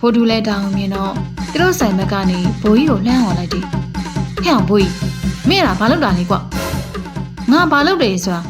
ဖိုတူလဲတောင်းမြင်တော့သူတို့ဆိုင်ဘက်ကနေဘိုးကြီးကိုလှမ်းဟော်လိုက်တယ်ဟဲ့အောင်ဘိုးကြီးမင်းကဘာလုပ်တာလဲကွာငါဘာလုပ်တယ်ဆိုတာ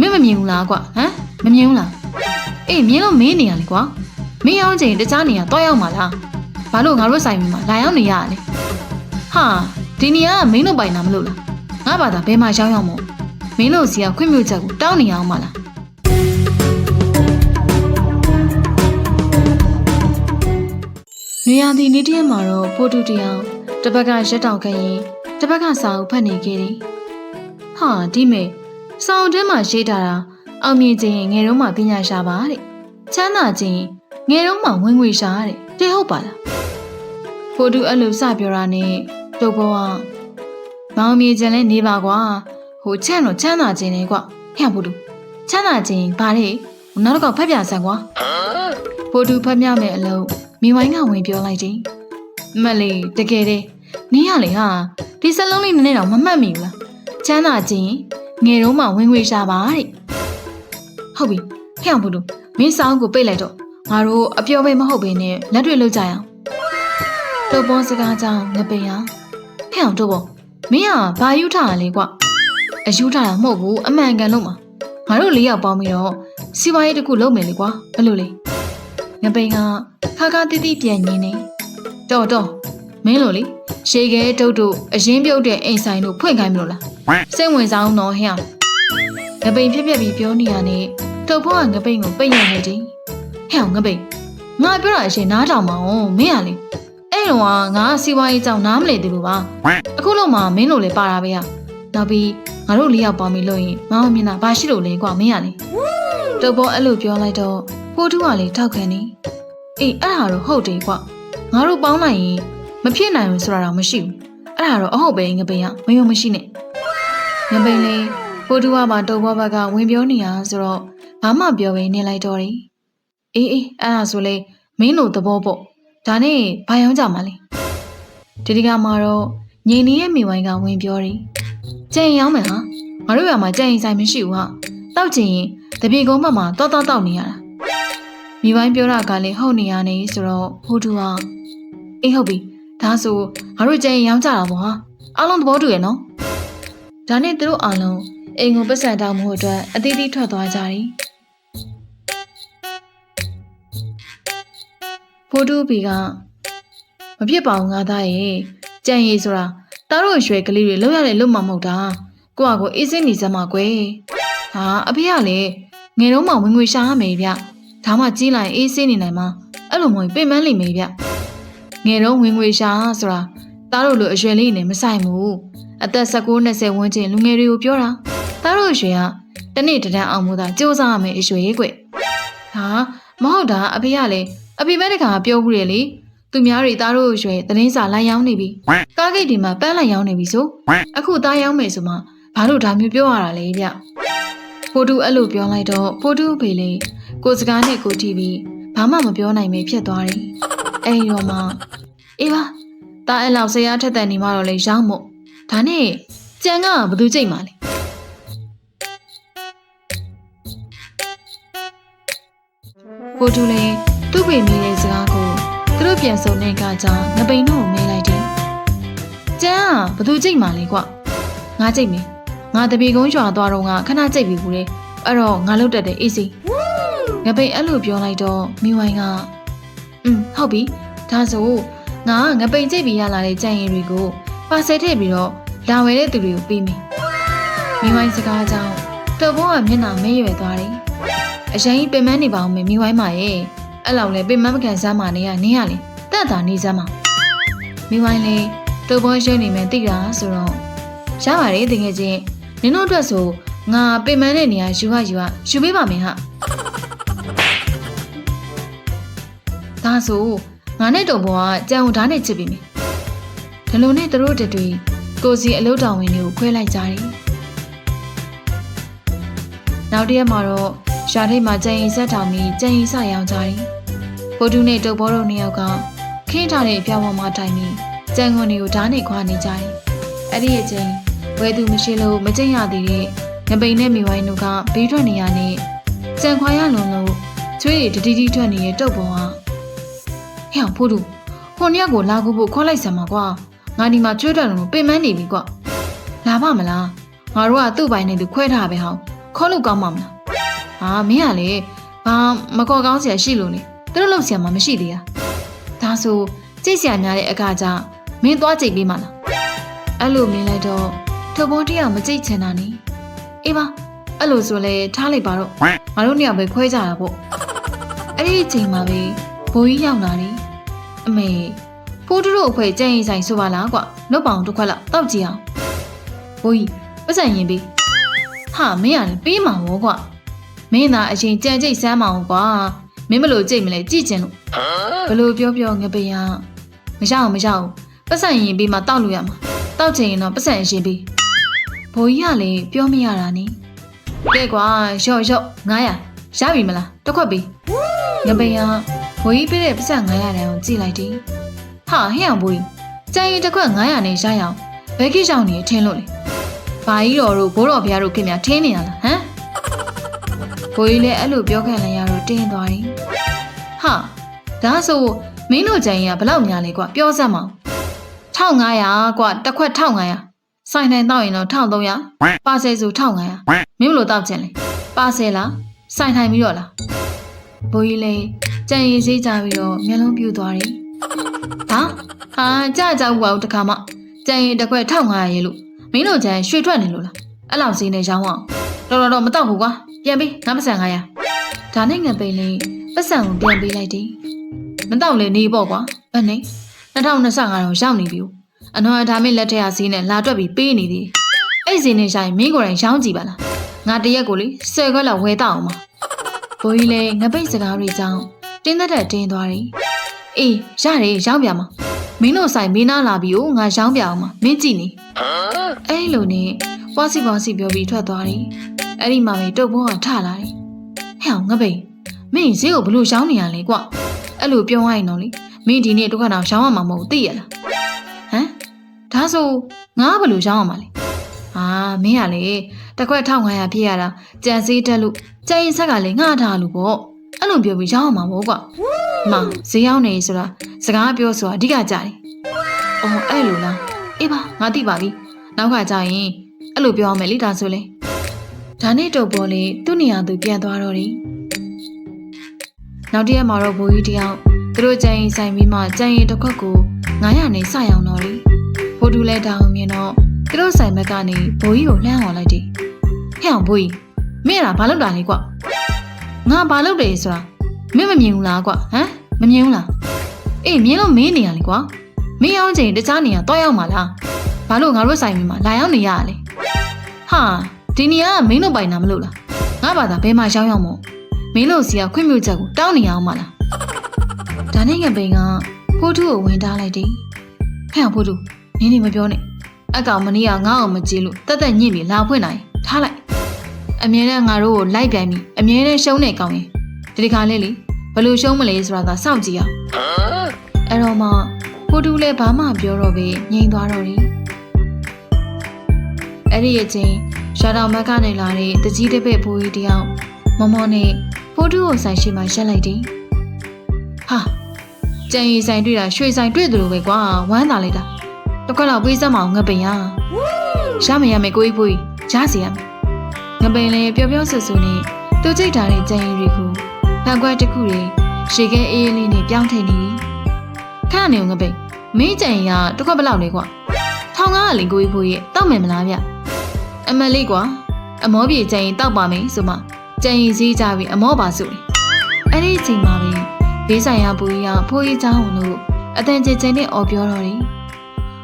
မင်းမမြင်ဘူးလားကွာဟမ်မမြင်ဘူးလားအေးမြင်လို့မင်းနေရလေကွာမင်းရောက်ချိန်တခြားနေရာတော့ရောက်မှာလားဘာလို့ငါတို့ဆိုင်မှာလာရောက်နေရလဲဟာဒီနေရာကမင်းတို့ပိုင်တာမလို့လားငါဘာသာဘယ်မှာရောက်ရောက်မို့မင်းတို့စီကခွင့်ပြုချက်ကိုတောင်းနေရအောင်မလား နွေရာသီနေ့တရက်မှာတော့ဖိုတူတယောက်တစ်ဘက်ကရက်တောင်ခရင်တစ်ဘက်ကစာအုပ်ဖတ်နေခဲ့တယ်။ဟာဒီမေစာအုပ်ထဲမှာရေးထားတာအောင်မြင်ခြင်းငယ်တုန်းမှပညာရှာပါတဲ့။ချမ်းသာခြင်းငယ်တုန်းမှဝင်ငွေရှာတဲ့။တဲ့ဟုတ်ပါလား။ဖိုတူအဲ့လိုစပြောတာနဲ့တုတ်ဘောကမောင်မြင်ခြင်းလဲနေပါကွာ။ဟိုချမ်းတော့ချမ်းသာခြင်းနဲ့ကွ။ဟဲ့ဖိုတူချမ်းသာခြင်းဗါတဲ့။နောက်တော့ဖတ်ပြဆန်ကွာ။ ဖိုတူဖတ်မြမယ်အလုံးမိဝိုင်းကဝင်ပြောလိုက်တယ်။မက်လေးတကယ်တည်းနင်းရလေဟာဒီစလုံးလေးနည်းနည်းတော့မမှတ်မိဘူးလား။ချမ်းသာခြင်းငယ်တော့မှဝင်ငွေရှာပါတဲ့။ဟုတ်ပြီဖျောင်ဖိုတူမင်းစောင်းကိုပိတ်လိုက်တော့ငါတို့အပြောပဲမဟုတ်ဘဲနဲ့လက်တွေ့လုပ်ကြရအောင်။တုပ်ပေါ်စကားကြောင့်ငပိန်အောင်ဖျောင်တို့ပေါ်မင်းကဘာယူထားရလဲကွ။အယူထားတာမဟုတ်ဘူးအမှန်ကန်လို့မှာငါတို့လေးယောက်ပေါင်းပြီးတော့စီးပွားရေးတစ်ခုလုပ်မယ်လေကွာဘယ်လိုလဲ။ ငပိန်ကခါခါတိတိပြန်ညင်းနေတော်တော်မင်းလိုလေရှေခဲတုတ်တို့အရင်ပြုတ်တဲ့အိမ်ဆိုင်တို့ဖွင့်ခိုင်းမလို့လားစိတ်ဝင်စားအောင်တော့ဟဲ့အောင်ငပိန်ဖြစ်ဖြစ်ပြီးပြောနေရနဲ့တုတ်ဖို့ကငပိန်ကိုပိတ်ရနေတယ်ဟဲ့အောင်ငပိန်ငါပြောတာအရှင်နားထောင်မအောင်မင်းကလေအဲ့တော့ကငါစီဝါရေးကြောင့်နားမလည်သေးလို့ပါအခုလို့မှမင်းလိုလေပါတာပဲရနောက်ပြီးငါတို့လေးယောက်ပေါင်းပြီးလို့ရင်မောင်မြင်တာဘာရှိလို့လဲကွာမင်းကလေတုတ်ဖို့အဲ့လိုပြောလိုက်တော့ ဖိုးထူးကလေထောက်ခံနေအေးအဲ့ဒါတော့ဟုတ်တယ်ကွငါတို့ပေါင်းလိုက်ရင်မဖြစ်နိုင်ဘူးဆိုတာတော့မရှိဘူးအဲ့ဒါတော့အဟုတ်ပဲငပိန်ကမယုံမရှိနဲ့ငပိန်လေးပိုတူကပါတုတ်ဘွားဘက်ကဝင်ပြောနေရဆိုတော့ဘာမှပြောပဲနေလိုက်တော့တယ်အေးအေးအဲ့ဒါဆိုလေမင်းတို့သဘောပေါ့ဒါနဲ့ဘာရောင်းကြမှာလဲဒီဒီကမှာတော့ငိန်နေရဲ့မိဝိုင်းကဝင်ပြောတယ်ကြံရောင်းမယ်ဟာငါတို့ရမှာကြံရင်ဆိုင်မရှိဘူးဟာတောက်ချင်ရင်တပြေကုန်းဘက်မှာတောက်တောက်တောက်နေရတာ မိဝိုင်းပြောတာကလည်းဟုတ်နေရနေဆိုတော့ဟိုတူကအေးဟုတ်ပြီဒါဆိုငါတို့ကြရင်ရောင်းကြတာပေါ့ဟာအားလုံးသဘောတူရဲ့နော်ဒါနဲ့သူတို့အားလုံးအိမ်ကိုပတ်စံတောင်းမှုအတွက်အသီးသီးထွက်သွားကြတယ်ဖိုတူဘီကမဖြစ်ပါဘူးငါသားရဲ့ကြံရည်ဆိုတာတားတို့ရွှဲကလေးတွေလောက်ရတဲ့လုံမမဟုတ်တာကိုကကိုအေးစင်းနေစမ်းမကွယ်ဟာအဖေကလည်းငယ်တော့မှဝင်ငွေရှာရမယ်ဗျ ဒါမှကြီးလိုက်အေးဆေးနေနိုင်မှာအဲ့လိုမျိုးပြင်ပန်းလိမ့်မယ်ဗျငယ်တော့ဝင်ငွေရှာဆိုတာသားတို့လိုအရွယ်လေးနဲ့မဆိုင်ဘူးအသက်19 20ဝန်းကျင်လူငယ်တွေကိုပြောတာသားတို့အရွယ်ကတနေ့တန်းအောင်မို့သာစူးစမ်းရမယ်အရွယ်ကွဟာမဟုတ်တာအဖေကလည်းအဖေပဲတခါပြောဘူးလေလေသူများတွေသားတို့အရွယ်သတင်းစာလိုက်ရောင်းနေပြီကားဂိတ်ဒီမှာပန်းလိုက်ရောင်းနေပြီဆိုအခုသားရောင်းမယ်ဆိုမှဘာလို့ဒါမျိုးပြောရတာလဲဗျဖိုတူအဲ့လိုပြောလိုက်တော့ဖိုတူဖေလေး ကိုစကားနဲ့ကိုတီးပြီးဘာမှမပြောနိုင်ပဲဖြစ်သွားတယ်။အဲဒီတော့မှအေးပါတာအဲ့လောက်ဆရာထက်တဲ့နေမှတော့လေရောင်းမို့ဒါနဲ့ကြံကဘသူကြိတ်မှလဲကိုတူလေသူ့ပေမိတဲ့စကားကိုသူတို့ပြန်စုံတဲ့အခါကျငပိန်တို့ကိုမဲလိုက်တယ်။ကြံကဘသူကြိတ်မှလဲကွ။ငါကြိတ်မယ်။ငါတပီကုန်းရွာသွားတော့ငါခဏကြိတ်ပြီဘူးလေ။အဲ့တော့ငါလုတ်တက်တယ်အေးစီ။ ငပိန်အဲ့လိုပြောလိုက်တော့မိဝိုင်းကอืมဟုတ်ပြီဒါဆိုငါငပိန်ကြိတ်ပြီးရလာတဲ့ကြံရည်တွေကိုပါဆယ်ထည့်ပြီးတော့လာဝယ်တဲ့သူတွေကိုပေးမယ်မိဝိုင်းစကားကြောင့်တော်ဘောကမျက်နှာမဲရွယ်သွားတယ်အရင်ပင်မနေပါအောင်မယ်မိဝိုင်းမရဲ့အဲ့လောက်လဲပင်မမကန်စမ်းမနေရနင်းရလေတက်တာနေစမ်းမမိဝိုင်းလေတော်ဘောရုံနေမယ်တိတာဆိုတော့ရပါတယ်တကယ်ချင်းနင်တို့အတွက်ဆိုငါပင်မတဲ့နေရာယူရယူရယူပေးပါမယ်ဟာ ဒါဆိုငါနဲ့တုံဘောကကြံကိုဓာတ်နဲ့ချစ်ပြီးမယ်ဒီလိုနဲ့သူတို့တတွေကိုစီအလုတော်ဝင်တွေကိုခွဲလိုက်ကြတယ်နောက်တစ်ရက်မှာတော့ရှာထိတ်မှာကြံရင်ဆက်ထောင်ပြီးကြံရင်စရောင်းကြတယ်ဘိုဒူနဲ့တုံဘောတို့နှစ်ယောက်ကခင်းထားတဲ့အပြောင်းပေါ်မှာထိုင်ပြီးကြံခွန်တွေကိုဓာတ်နဲ့ခွာနေကြတယ်အဲ့ဒီအချိန်ဝဲသူမရှိလို့မကျင့်ရသေးတဲ့ငပိန်နဲ့မိဝိုင်းတို့ကဘေးထွက်နေရနဲ့ကြံခွာရလွန်လို့ချွေးတွေတတိတိထွက်နေတဲ့တုတ်ပေါ်ကဟ ဟဲ့အောင်ဖိုးတူဟိုနှစ်ယောက်ကိုလာကူဖို့ခေါ်လိုက်စမ်းပါကွာငါဒီမှာကျွတ်တယ်လို့ပင်မနေပြီကွာလာပါမလားငါတို့ကသူ့ပိုင်နဲ့သူခွဲထားပဲဟောင်းခေါ်လို့ကောင်းမှာမလားဟာမင်းကလေဘာမကော်ကောင်းစရာရှိလို့လေသူတို့လောက်စရာမှမရှိသေးတာဒါဆိုကြိတ်စရာများတဲ့အခါကျမင်းသွားကြိတ်ပေးမလားအဲ့လိုမြင်လိုက်တော့ထုပ်ပေါ်တယောက်မကြိတ်ချင်တာနေအေးပါအဲ့လိုဆိုလဲထားလိုက်ပါတော့ငါတို့နှစ်ယောက်ပဲခွဲကြတာပေါ့အဲ့ဒီအချိန်မှာပဲဘိုးကြီးရောက်လာတယ် အမေဖိုးတို့အဖွဲကြံ့ရင်ဆိုင်ဆိုပါလားကွာလွတ်ပေါအောင်တစ်ခွက်လောက်တောက်ကြည့်အောင်ဘိုးကြီးပတ်စံရင်ပေးဟာမင်းကလည်းပေးမှာဘောကွာမင်းသာအရင်ကြံကြိတ်စမ်းမအောင်ကွာမင်းမလို့ကြိတ်မလဲကြည့်ကျင်လို့ဘလို့ပြောပြောငပိယမရအောင်မရအောင်ပတ်စံရင်ပေးမှတောက်လို့ရမှာတောက်ချင်ရင်တော့ပတ်စံရင်ပေးဘိုးကြီးကလည်းပြောမရတာနိကဲကွာရော့ရော့900ရပြီမလားတစ်ခွက်ပေးငပိယ ဘိုးကြီးပေးတဲ့ပတ်စံ900တန်းကိုကြည့်လိုက်တယ်ဟာဟဲ့အောင်ဘိုးကြီးကြံရင်တစ်ခွက်900နဲ့ရရအောင်ဘယ်ကိစ္စအောင်နေထင်းလို့လေဘာကြီးတော်တို့ဘိုးတော်ဘုရားတို့ခင်ဗျာထင်းနေရလားဟမ်ဘိုးကြီးလည်းအဲ့လိုပြောခံလိုက်ရတော့တင်းသွားတယ်ဟာဒါဆိုမင်းတို့ကြံရင်ကဘလောက်များလဲကွာပြောစမ်းမအောင်1500ကွာတစ်ခွက်1500ဆိုင်တိုင်းတောက်ရင်တော့1300ပါဆယ်ဆို1500မင်းဘလို့တောက်ချင်လဲပါဆယ်လားဆိုင်ထိုင်ပြီးတော့လား ဘိုးကြီးလည်းကြံရင်စေးကြပြီးတော့မျက်လုံးပြူသွားတယ်ဟာဟာကြကြဘူးပါဦးတခါမှကြံရင်တစ်ခွက်1500ရေလို့မင်းတို့ကြံရွှေထွက်နေလို့လားအဲ့လောက်ဈေးနဲ့ရောင်းအောင်တော်တော်တော့မတောက်ဘူးကွာပြန်ပေးငါပတ်စံ900ဒါနဲ့ငပိန်လေးပတ်စံကိုပြန်ပေးလိုက်တယ်မတောက်လေနေပေါ့ကွာဘယ်နဲ့2025တော့ရောက်နေပြီအနော်အဒါမင်းလက်ထက်ရဈေးနဲ့လာတွက်ပြီးပေးနေသေးအဲ့ဈေးနဲ့ဆိုင်မင်းကိုယ်တိုင်ရောင်းကြည့်ပါလားငါတရက်ကိုလေ10ခွက်လောက်ဝယ်တော့အောင်ပါ ဘိုးကြီးလည်းငပိတ်စကားတွေကြောင်းတင်းသက်တဲ့တင်းသွားတယ်အေးရတယ်ရောင်းပြမှာမင်းတို့ဆိုင်မင်းနာလာပြီကိုငါရောင်းပြအောင်ပါမင်းကြည့်နေအဲ့လိုနဲ့ပွားစီပွားစီပြောပြီးထွက်သွားတယ်အဲ့ဒီမှာပဲတုတ်ဘုံကထလာတယ်ဟဲ့အောင်ငပိတ်မင်းဈေးကိုဘလို့ရောင်းနေရလဲကွအဲ့လိုပြောရရင်တော့လေမင်းဒီနေ့ဒုက္ခတော့ရောင်းရမှာမဟုတ်သိရလားဟမ်ဒါဆိုငါဘလို့ရောင်းရမှာလဲအာမင်းကလေတစ်ခွက်1500ပြည့်ရတာကြံစည်တက်လို့ ကြံရင်ဆက်ကလည်းငှားထားလို့ပေါ့အဲ့လိုပြောပြီးရောင်းရမှာပေါ့ကွမဈေးရောက်နေဆိုတာစကားပြောဆိုတာအဓိကကြတယ်အော်အဲ့လိုလားအေးပါငါသိပါပြီနောက်ကကြရင်အဲ့လိုပြောအောင်မယ်လေဒါဆိုလေဒါနဲ့တော့ပေါ်လေသူ့နေရာသူပြန်သွားတော့တယ်နောက်တစ်ရက်မှာတော့ဘိုးကြီးတယောက်သူတို့ကြံရင်ဆိုင်ပြီးမှကြံရင်တစ်ခွက်ကို900နဲ့စရောင်တော့လေဖိုးတူလဲတောင်းမြင်တော့သူတို့ဆိုင်ဘက်ကနေဘိုးကြီးကိုလှမ်းဟော်လိုက်တယ်ဟဲ့အောင်ဘိုးကြီး မင်းလားဘာလုပ်တာလဲကွငါဘာလုပ်တယ်ဆိုတာမင်းမမြင်ဘူးလားကွဟမ်မမြင်ဘူးလားအေးမြင်လို့မင်းနေရလေကွာမင်းအောင်ချိန်တခြားနေရာတော့ရောက်မှာလားဘာလို့ငါတို့ဆိုင်ပြီးမှလာရောက်နေရလဲဟာဒီနေရာကမင်းတို့ပိုင်တာမလို့လားငါဘာသာဘယ်မှာရောက်ရောက်မို့မင်းတို့စီကခွင့်ပြုချက်ကိုတောင်းနေအောင်မလားဒါနဲ့ငပိန်ကဖိုးထုကိုဝင်ထားလိုက်တယ်ဟဲ့အောင်ဖိုးထုနင်းနေမပြောနဲ့အကောင်မနီးကငါ့အောင်မကြည့်လို့တက်တက်ညင့်ပြီးလာဖွင့်နိုင်ထားလိုက် အမြဲတမ်းငါတို့ကိုလိုက်ပြန်ပြီးအမြဲတမ်းရှုံးနေကောင်းရင်ဒီဒီခါလေးလေဘယ်လိုရှုံးမလဲဆိုတာသာစောင့်ကြည့်အောင်အဲ့တော့မှဖိုးထုလည်းဘာမှပြောတော့ပဲငြိမ်သွားတော့တယ်အဲ့ဒီအချိန်ရှာတော်မက်ကနေလာတဲ့တကြီးတစ်ပည့်ဘိုးကြီးတယောက်မမောနဲ့ဖိုးထုကိုဆိုင်ရှိမှရက်လိုက်တယ်ဟာကြံရီဆိုင်တွေ့တာရွှေဆိုင်တွေ့တယ်လို့ပဲကွာဝမ်းသာလိုက်တာတစ်ခါတော့ပေးစမ်းမအောင်ငပိန်ရရမရမယ်ကိုကြီးဘိုးကြီးရစီရမယ် ငပိန်လည်းပျော်ပျော်ဆူဆူနဲ့သူကြိတ်ထားတဲ့ကြံရီတွေကိုဖန်ခွက်တစ်ခုတွေရေခဲအေးအေးလေးနဲ့ပြောင်းထည့်နေတယ်ခဏနေငပိန်မင်းကြံရီကတစ်ခွက်ဘယ်လောက်လဲကွာထောင်ကားကလေကိုကြီးဘိုးကြီးတောက်မယ်မလားဗျအမလေးကွာအမောပြေကြံရီတောက်ပါမယ်ဆိုမှကြံရီစည်းကြပြီးအမောပါစုတယ်အဲ့ဒီအချိန်မှာပဲဘေးဆိုင်ရပူကြီးကဖိုးကြီးချောင်းတို့အတန်ကျကျနဲ့អော်ပြောတော့တယ်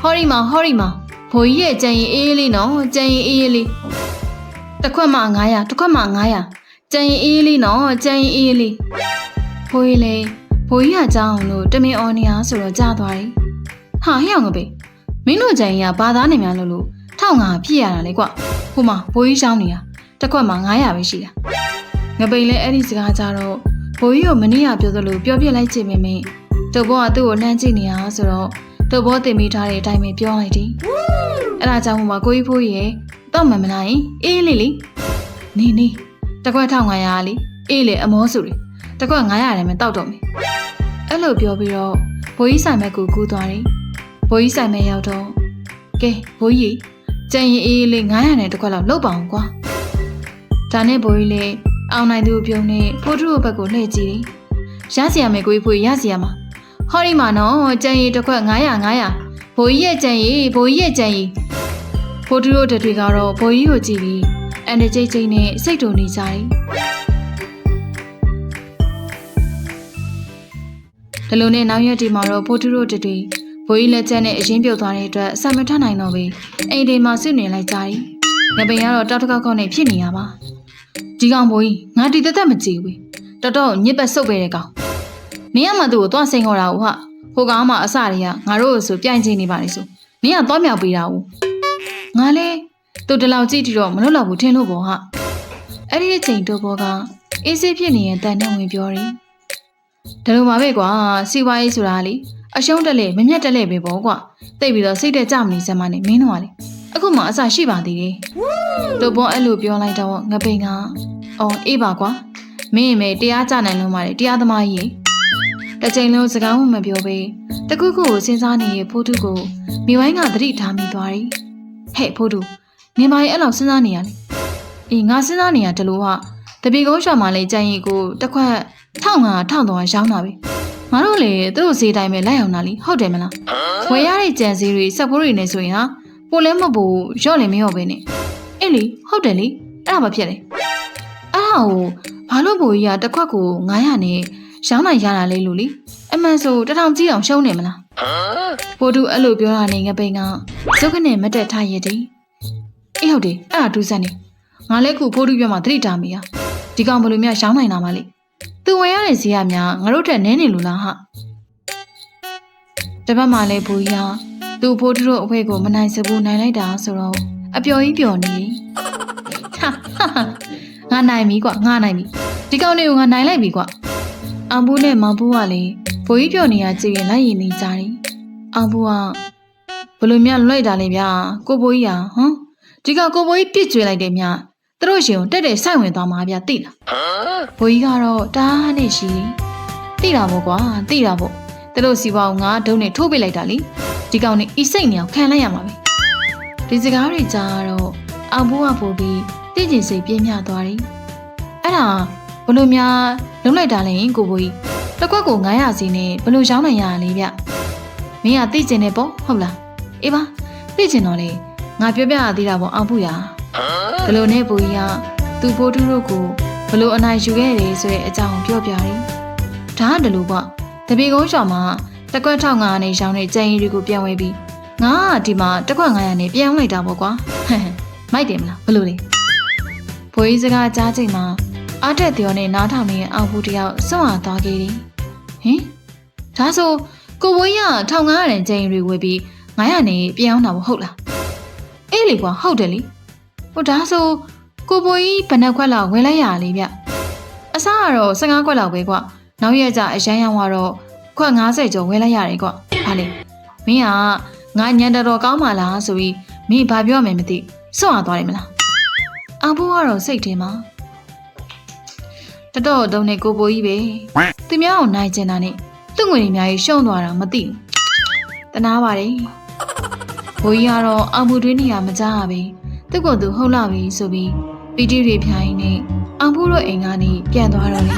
ဟော်ရီမာဟော်ရီမာဖိုးကြီးရဲ့ကြံရင်အေးအေးလေးနော်ကြံရင်အေးအေးလေး တစ်ခွက်မှ900တစ်ခွက်မှ900ကြံရင်အေးအေးလေးနော်ကြံရင်အေးအေးလေးဖိုးကြီးလေဖိုးကြီးကကြောင်းတို့တမင်အော်နေရဆိုတော့ကြားသွားတယ်ဟာဟဲ့အောင်ငပေမင်းတို့ကြံရင်ကဘာသားနေများလို့လို့ထောက်ငါပြည့်ရတာလေကွဟိုမှာဖိုးကြီးရှောင်းနေတာတစ်ခွက်မှ900ပဲရှိတာငပိန်လည်းအဲ့ဒီစကားကြတော့ဘိုးကြီးကိုမနေ့ကပြောသလိုပြောပြလိုက်ချင်ပေမယ့်တုပ်ဘောကသူ့ကိုလှမ်းကြည့်နေရဆိုတော့ တုပ်ဘောတင်မိထားတဲ့အတိုင်းပဲပြောလိုက်တယ်အဲ့ဒါကြောင့်မှကိုကြီးဖိုးကြီးရဲ့တော့မှမလားရင်အေးလေးလေးနေနေတစ်ခွက်1500လေအေးလေအမောစုလေတစ်ခွက်900လည်းမတောက်တော့မယ်အဲ့လိုပြောပြီးတော့ဘိုးကြီးဆိုင်မဲ့ကိုကူးသွားတယ်ဘိုးကြီးဆိုင်မဲ့ရောက်တော့ကဲဘိုးကြီးကြံရင်အေးလေး900နဲ့တစ်ခွက်လောက်လောက်ပါအောင်ကွာဒါနဲ့ဘိုးကြီးလည်းအောင်နိုင်သူပြုံးနဲ့ဖိုးထုတို့ဘက်ကိုလှည့်ကြည့်တယ်ရစီရမယ်ကိုကြီးဖွေရစီရမှာ ဟောဒီမှာနော်ကြံရင်တစ်ခွက်900 900ဘိုးကြီးရဲ့ကြံရင်ဘိုးကြီးရဲ့ကြံရင်ဖိုးထုတို့တွေကတော့ဘိုးကြီးကိုကြည့်ပြီးအန်တကြိတ်ကြိတ်နဲ့စိတ်တုန်နေကြတယ်ဒီလိုနဲ့နောက်ရက်ဒီမှာတော့ဖိုးထူးတို့တတွေဘိုးကြီးလက်ချက်နဲ့အရင်ပြုတ်သွားတဲ့အတွက်ဆက်မထနိုင်တော့ဘူးအိမ်ဒီမှာစုနေလိုက်ကြတယ်ငပိန်ကတော့တောက်တစ်ခေါက်ခေါက်နဲ့ဖြစ်နေရပါဒီကောင်ဘိုးကြီးငါတီတက်တက်မကြည့်ဘူးတော်တော်ညစ်ပတ်ဆုပ်ပဲတဲ့ကောင် မင်းကမှသူ့ကိုသွားစိန်ခေါ်တာဟုတ်ဟာဟိုကောင်မှအစတွေကငါတို့ကိုဆိုပြိုင်ချင်နေပါလေဆိုမင်းကသွားမြောက်ပေးတာဟုတ်ငါလဲသူတလောက်ကြည့်တီတော့မလွတ်တော့ဘူးထင်လို့ပေါ့ဟာအဲ့ဒီအချိန်တော့ဘောကအေးဆေးဖြစ်နေရင်တန်နဲ့ဝင်ပြောတယ်ဒါလိုပါပဲကွာစီဝါရေးဆိုတာလေအရှုံးတက်လေမမြတ်တက်လေပဲပေါ့ကွာတိတ်ပြီးတော့စိတ်တက်ကြမနေစမ်းမနဲ့မင်းတို့ကလေအခုမှအစရှိပါသေးတယ်တို့ဘောအဲ့လိုပြောလိုက်တော့ငပိန်ကအော်အေးပါကွာမင်းမေတရားကြနိုင်လုံးပါတယ်တရားသမားကြီး တစ်ချိန်လုံးစကားမှမပြောပဲတခုခုကိုစဉ်းစားနေရဖိုးထုကိုမိဝိုင်းကသတိထားမိသွားတယ်ဟဲ့ဖိုးထုနေပါရဲ့အဲ့လောက်စဉ်းစားနေရလေအေးငါစဉ်းစားနေရတလို့ဟာတပီကုန်းရှော်မှလည်းကြံရီကိုတစ်ခွက်ထောင်ငါထောင်တော့ရောင်းတာပဲငါတို့လေသူတို့ဈေးတိုင်းပဲလိုက်အောင်တာလीဟုတ်တယ်မလားဝယ်ရတဲ့ကြံစည်တွေစက်ဖိုးတွေနဲ့ဆိုရင်ဟာပိုလဲမပိုရော့လည်းမရော့ပဲနဲ့အေးလေဟုတ်တယ်လေအဲ့ဒါမဖြစ်လေအဲ့ဟာကိုဘာလို့ဘိုးကြီးကတစ်ခွက်ကို900နဲ့ ရောင်းနိုင်ရတာလေလို့လीအမှန်ဆိုတစ်ထောင်ကြီးအောင်ရှုံးနေမလားပိုတူအဲ့လိုပြောတာနေငပိန်ကဇုတ်ကနေမတက်ထားရည်အေးဟုတ်တယ်အဲ့ဒါဒူးစက်နေငါလည်းခုဖိုးတူပြမှာသတိတာမိရဒီကောင်ဘယ်လိုများရောင်းနိုင်တာမလဲသူဝင်ရတဲ့ဈေးကများငါတို့ထက်နည်းနေလို့လားဟာတပတ်မှလည်းဘူကြီးဟာသူ့ဖိုးတို့အဖွဲကိုမနိုင်စဘူးနိုင်လိုက်တာဆိုတော့အပျော်ကြီးပျော်နေဟာဟာဟာငါနိုင်ပြီကွာငါနိုင်ပြီဒီကောင်လေးကိုငါနိုင်လိုက်ပြီကွာ အောင်ဘူးနဲ့မောင်ဘူးကလည်းဘူကြီးပျော်နေရကြည့်ရင်လိုက်ရင်နေကြတယ်အောင်ဘူးကဘလို့မြလွိုက်တာလေဗျာကိုဘိုးကြီးဟာဟမ်ဒီကကိုဘိုးကြီးပြစ်ကြွေလိုက်တယ်မြသူတို့ရှင်ကိုတက်တက်ဆိုင်ဝင်သွားမှာဗျာသိလားဘိုးကြီးကတော့တားနဲ့ရှိတိတာပေါ့ကွာတိတာပေါ့သူတို့စီပွားကိုငါဒုံနဲ့ထိုးပစ်လိုက်တာလीဒီကောင်နဲ့ဤစိတ်နေအောင်ခံလိုက်ရမှာပဲဒီစကားတွေကြားတော့အောင်ဘူးကပို့ပြီးတိကျင်စိတ်ပြင်းပြသွားတယ်အဲ့ဒါဘ လို့များလုံးလိုက်တာလဲကိုဘိုးကြီးတစ်ခွက်ကို900စီနဲ့ဘလို့ရောင်းနိုင်ရလဲဗျမင်းကသိကျင်နေပေါ့ဟုတ်လားအေးပါသိကျင်တော့လေငါပြောပြရသေးတာပေါ့အောင်ဘူးရာဒီလိုနဲ့ဘိုးကြီးကသူ့ဖိုးတူးတို့ကိုဘလို့အနိုင်ယူခဲ့တယ်ဆိုတဲ့အကြောင်းပြောပြတယ်။ဒါကတလူပေါ့။တပီကုန်းရှော်မှာတက်ကွက်ထောက်ငါနဲ့ရောင်းတဲ့ကြံရီတွေကိုပြန်ဝဲပြီးငါကဒီမှာတက်ကွက်900နဲ့ပြန်လိုက်တာပေါ့ကွာ။ဟဲ့ဟဲ့မိုက်တယ်မလားဘလို့လဲ။ဘိုးကြီးစကားကြားချိန်မှာ အားတက်ပြောနဲ့နားထောင်နေတဲ့အောင်ဘူးတယောက်စွန့်အားသွားခဲ့တယ်။ဟင်ဒါဆိုကိုဘိုးကြီးက1500နဲ့ကြံရီတွေဝဲပြီး900နဲ့ပြန်အောင်တာမဟုတ်လား။အေးလေကွာဟုတ်တယ်လေ။ဟိုဒါဆိုကိုဘိုကြီးဘယ်နှခွက်လောက်ဝယ်လိုက်ရလေဗျအစားကတော့15ခွက်လောက်ပဲကွနောက်ရက်ကျအရန်ရောင်းတော့ခွက်90ကျော်ဝယ်လိုက်ရတယ်ကွဘာလဲမင်းကငါညံတော်တော်ကောင်းပါလားဆိုပြီးမင်းဘာပြောရမယ်မသိစွန့်ရသွားတယ်မလားအဘိုးကတော့စိတ်ထဲမှာ တတော်တုံးနေကိုဘိုကြီးပဲသူများအောင်နိုင်ကျင်တာနဲ့သူ့ငွေတွေအများကြီးရှုံးသွားတာမသိဘူးတနာပါတယ်ဘိုကြီးကတော့အဘူတွင်းနေရမကြရပဲသူ့ကိုယ်သူဟုတ်လာပြီဆိုပြီးပီတီတွေဖြိုင်းနေအောင်ဖို့တို့အိမ်ကနေပြန်သွားတော့လေ